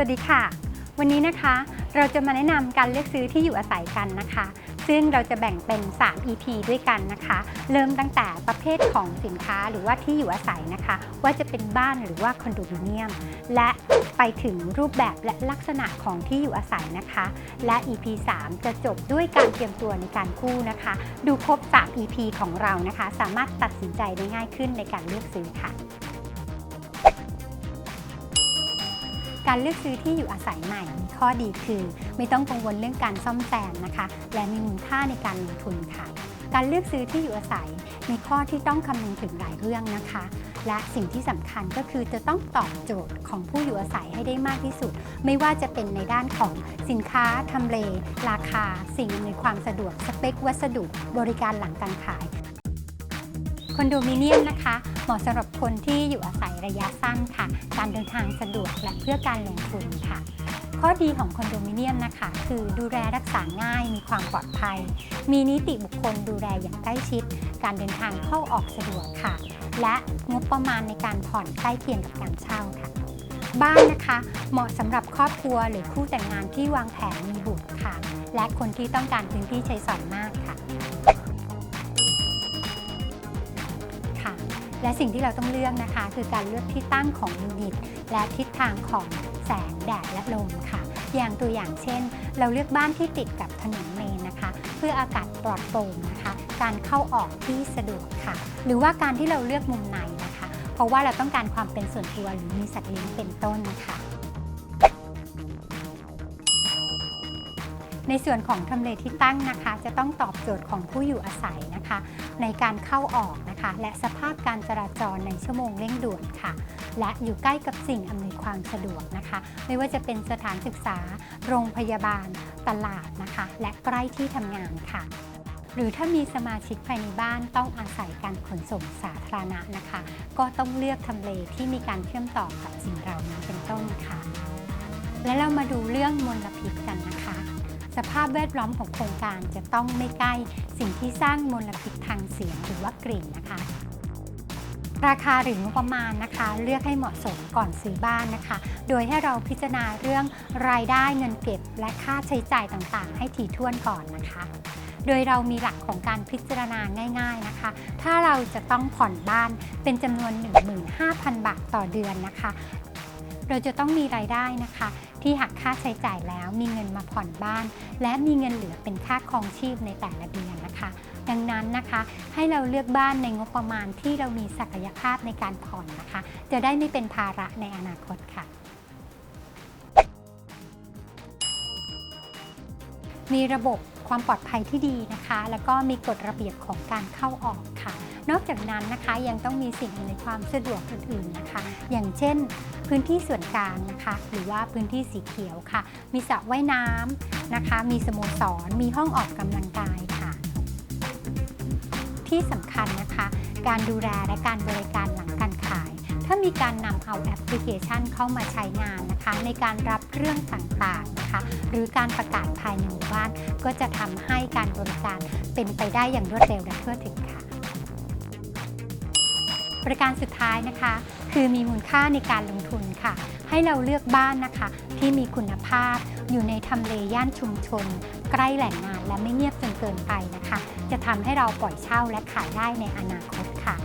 วัสดีค่ะ วันนี้นะคะเราจะมาแนะนำการเลือกซื้อที่อยู่อาศัยกันนะคะ ซึ่งเราจะแบ่งเป็น 3 EP ด้วยกันนะคะ เริ่มตั้งแต่ประเภทของสินค้าหรือว่าที่อยู่อาศัยนะคะ ว่าจะเป็นบ้านหรือว่าคอนโดมิเนียม และไปถึงรูปแบบและลักษณะของที่อยู่อาศัยนะคะ และ EP 3 จะจบด้วยการเตรียมตัวในการกู้นะคะ ดูครบ 3 EP ของเรานะคะ สามารถตัดสินใจได้ง่ายขึ้นในการเลือกซื้อค่ะ การเลือกซื้อที่อยู่อาศัยใหม่มีข้อดีคือ ไม่ต้องกังวลเรื่องการซ่อมแซมนะคะ และมีมูลค่าในการลงทุนค่ะ การเลือกซื้อที่อยู่อาศัย มีข้อที่ต้องคำนึงถึงหลายเรื่องนะคะ และสิ่งที่สำคัญก็คือจะต้องตอบโจทย์ของผู้อยู่อาศัยให้ได้มากที่สุด ไม่ว่าจะเป็นในด้านของสินค้าทำเล ราคา สิ่งอำนวยความสะดวกสเปควัสดุ บริการหลังการขาย คอนโดมิเนียมนะคะ เหมาะสำหรับคนที่อยู่อาศัยระยะสั้นค่ะ การเดินทางสะดวกและเพื่อการลงทุนค่ะ ข้อดีของคอนโดมิเนียมนะคะ คือดูแลรักษาง่ายมีความปลอดภัย มีนิติบุคคลดูแลอย่างใกล้ชิด การเดินทางเข้าออกสะดวกค่ะ และงบประมาณในการผ่อนใกล้เคียงกับการเช่าค่ะบ้านนะคะ เหมาะสำหรับครอบครัวหรือคู่แต่งงานที่วางแผนมีบุตรค่ะ และคนที่ต้องการพื้นที่ใช้สอยมากค่ะ และสิ่งที่เราต้องเลือกนะคะ คือการเลือกที่ตั้งของยูนิต และทิศทางของแสงแดดและลมค่ะ อย่างตัวอย่างเช่น เราเลือกบ้านที่ติดกับถนนเมนนะคะ เพื่ออากาศปลอดโปร่งนะคะ การเข้าออกที่สะดวกค่ะ หรือว่าการที่เราเลือกมุมไหนนะคะ เพราะว่าเราต้องการความเป็นส่วนตัวหรือมีสัตว์เลี้ยงเป็นต้นค่ะ ในส่วนของทำเลที่ตั้งนะคะ จะต้องตอบโจทย์ของผู้อยู่อาศัยนะคะ ในการเข้าออกนะคะ และสภาพการจราจรในชั่วโมงเร่งด่วนค่ะ และอยู่ใกล้กับสิ่งอำนวยความสะดวกนะคะ ไม่ว่าจะเป็นสถานศึกษา โรงพยาบาล ตลาดนะคะ และใกล้ที่ทำงานค่ะหรือถ้ามีสมาชิกภายในบ้านต้องอาศัยการขนส่งสาธารณะนะคะ ก็ต้องเลือกทำเลที่มีการเชื่อมต่อกับสิ่งเหล่านี้เป็นต้นค่ะ และเรามาดูเรื่องมลพิษกันนะคะ สภาพแวดล้อมของโครงการจะต้องไม่ใกล้สิ่งที่สร้างมลพิษทางเสียงหรือว่ากลิ่นนะคะ ราคาหรืองบประมาณนะคะ เลือกให้เหมาะสมก่อนซื้อบ้านนะคะ โดยให้เราพิจารณาเรื่องรายได้เงินเก็บ และค่าใช้จ่ายต่างๆ ให้ถี่ถ้วนก่อนนะคะโดยเรามีหลักของการพิจารณาง่าย ๆนะคะ ถ้าเราจะต้องผ่อนบ้านเป็นจำนวน 15,000 บาทต่อเดือนนะคะ เราจะต้องมีรายได้นะคะ ที่หักค่าใช้จ่ายแล้วมีเงินมาผ่อนบ้าน และมีเงินเหลือเป็นค่าครองชีพในแต่ละเดือนนะคะ ดังนั้นนะคะให้เราเลือกบ้านในงบประมาณที่เรามีศักยภาพในการผ่อนนะคะ จะได้ไม่เป็นภาระในอนาคตค่ะมีระบบความปลอดภัยที่ดีนะคะ แล้วก็มีกฎระเบียบของการเข้าออกค่ะ นอกจากนั้นนะคะยังต้องมีสิ่งอำนวยความสะดวกอื่นๆนะคะ อย่างเช่น พื้นที่ส่วนกลางนะคะ หรือว่าพื้นที่สีเขียวค่ะ มีสระว่ายน้ำนะคะ มีสโมสร มีห้องออกกำลังกายค่ะ ที่สำคัญนะคะ การดูแลและการบริการหลังการขาย ถ้ามีการนำเอาแอปพลิเคชันเข้ามาใช้งานนะคะ ในการรับเรื่องต่างๆนะคะ หรือการประกาศภายในหมู่บ้าน ก็จะทำให้การบริการเป็นไปได้อย่างรวดเร็วและทั่วถึงค่ะ ประการสุดท้ายนะคะ คือมีมูลค่าในการลงทุนค่ะ ให้เราเลือกบ้านนะคะ ที่มีคุณภาพอยู่ในทำเลย่านชุมชน ใกล้แหล่งงานและไม่เงียบจนเกินไปนะคะ จะทำให้เราปล่อยเช่าและขายได้ในอนาคตค่ะ